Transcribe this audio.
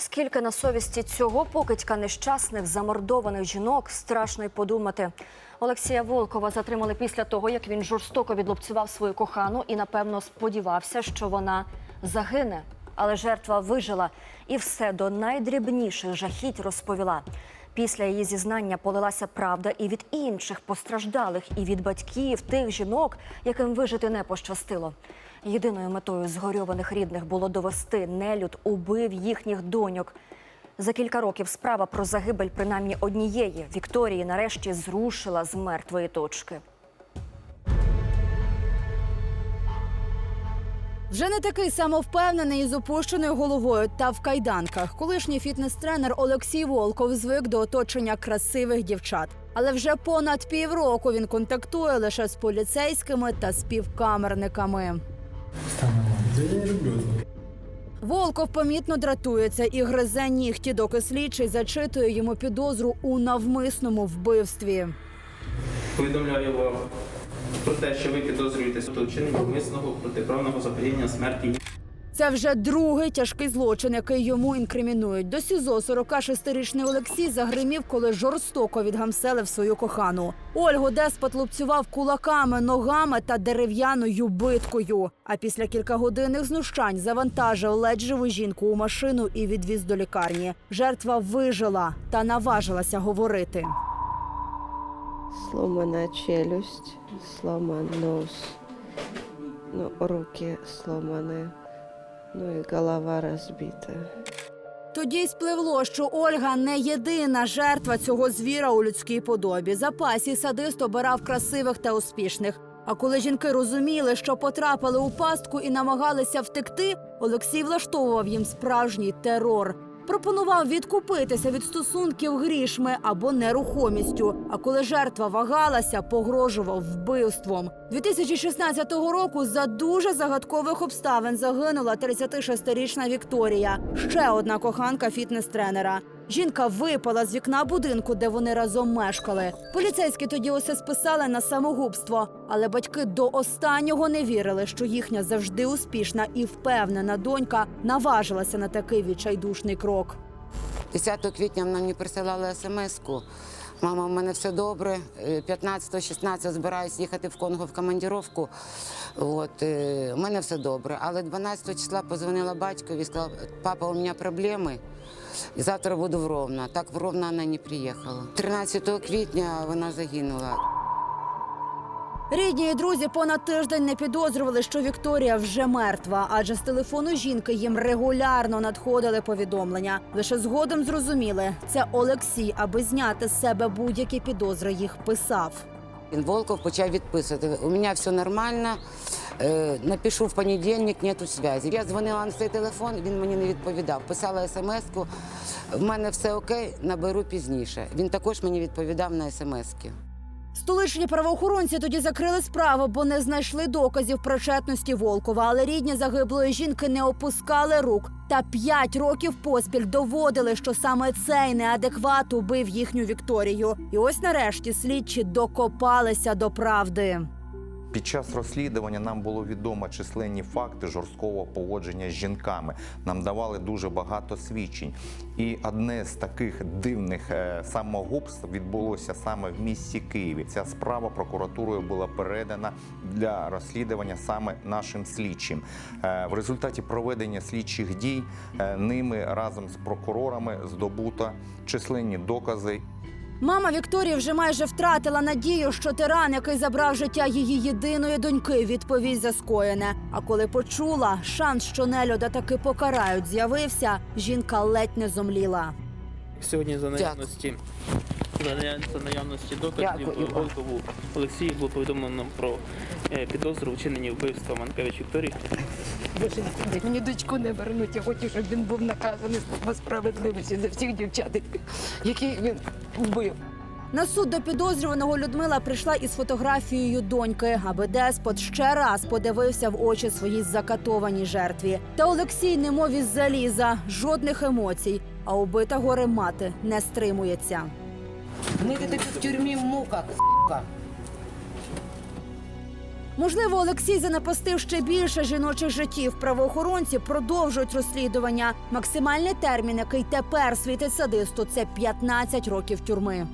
Скільки на совісті цього покидька нещасних замордованих жінок, страшно й подумати. Олексія Волкова затримали після того, як він жорстоко відлупцював свою кохану і, напевно, сподівався, що вона загине. Але жертва вижила і все до найдрібніших жахіть розповіла. Після її зізнання полилася правда і від інших постраждалих, і від батьків тих жінок, яким вижити не пощастило. Єдиною метою згорьованих рідних було довести нелюд убив їхніх доньок. За кілька років справа про загибель принаймні однієї Вікторії нарешті зрушила з мертвої точки. Вже не такий самовпевнений із опущеною головою та в кайданках. Колишній фітнес-тренер Олексій Волков звик до оточення красивих дівчат. Але вже понад півроку він контактує лише з поліцейськими та співкамерниками. Волков помітно дратується і гризе нігті, доки слідчий зачитує йому підозру у навмисному вбивстві. Повідомляю вам про те, що ви підозрюєтесь у вчиненні вмисного протиправного заподіяння смерті Це вже другий тяжкий злочин, який йому інкримінують. До СІЗО 46-річний Олексій загримів, коли жорстоко відгамселив свою кохану. Ольгу деспот лупцював кулаками, ногами та дерев'яною биткою. А після кількагодинних знущань завантажив ледь живу жінку у машину і відвіз до лікарні. Жертва вижила та наважилася говорити. Сломана челюсть, сломан нос, ну, руки сломаны, ну и голова разбита. Тоді й спливло, що Ольга не єдина жертва цього звіра у людській подобі. Запасі садист обирав красивих та успішних. А коли жінки розуміли, що потрапили у пастку і намагалися втекти, Олексій влаштовував їм справжній терор. Пропонував відкупитися від стосунків грішми або нерухомістю. А коли жертва вагалася, погрожував вбивством. 2016 року за дуже загадкових обставин загинула 36-річна Вікторія, ще одна коханка фітнес-тренера. Жінка випала з вікна будинку, де вони разом мешкали. Поліцейські тоді усе списали на самогубство, але батьки до останнього не вірили, що їхня завжди успішна і впевнена донька наважилася на такий відчайдушний крок. 10 квітня вона мені присилала смс-ку. Мама, у мене все добре. Е, 15-16 збираюсь їхати в Конго в командіровку. От, е, у мене все добре. Але 12 числа позвонила батькові і сказала, папа, у мене проблеми. І завтра буду в Ровно. Так в Ровно вона не приїхала. 13 квітня вона загинула. Рідні і друзі понад тиждень не підозрювали, що Вікторія вже мертва, адже з телефону жінки їм регулярно надходили повідомлення. Лише згодом зрозуміли, це Олексій, аби зняти з себе будь-які підозри, їх писав. Він Волков почав відписувати. У мене все нормально. Е, напишу в понедільник, нету зв'язку. Я дзвонила на цей телефон, він мені не відповідав. Писала смс-ку. В мене все окей, наберу пізніше. Він також мені відповідав на смс-ки. Столичні правоохоронці тоді закрили справу, бо не знайшли доказів причетності Волкова. Але рідні загиблої жінки не опускали рук та п'ять років поспіль доводили, що саме цей неадекват убив їхню Вікторію. І ось нарешті слідчі докопалися до правди. Під час розслідування нам було відомо численні факти жорсткого поводження з жінками. Нам давали дуже багато свідчень. І одне з таких дивних е, самогубств відбулося саме в місті Києві. Ця справа прокуратурою була передана для розслідування саме нашим слідчим. Е, В результаті проведення слідчих дій е, ними разом з прокурорами здобуто численні докази Мама Вікторії вже майже втратила надію, що тиран, який забрав життя її єдиної доньки, відповість за скоєне. А коли почула, шанс, що нелюда таки покарають, з'явився, жінка ледь не зомліла. Сьогодні за наявності за ная- за наявності доказів Дякую. Волкову Олексію було повідомлено про е, підозру у вчиненні вбивства Манкевич Вікторії. Боже, мені дочку не вернуть. Я хочу, щоб він був наказаний по справедливості за всіх дівчат, які він вбив. На суд до підозрюваного Людмила прийшла із фотографією доньки, аби деспот ще раз подивився в очі своїй закатованій жертві. Та Олексій, немов із заліза, жодних емоцій. А убита горе мати не стримується. Ми тобі в тюрмі в муках, с**ка. Можливо, Олексій занапастив ще більше жіночих життів. Правоохоронці продовжують розслідування. Максимальний термін, який тепер світить садисту, це 15 років тюрми.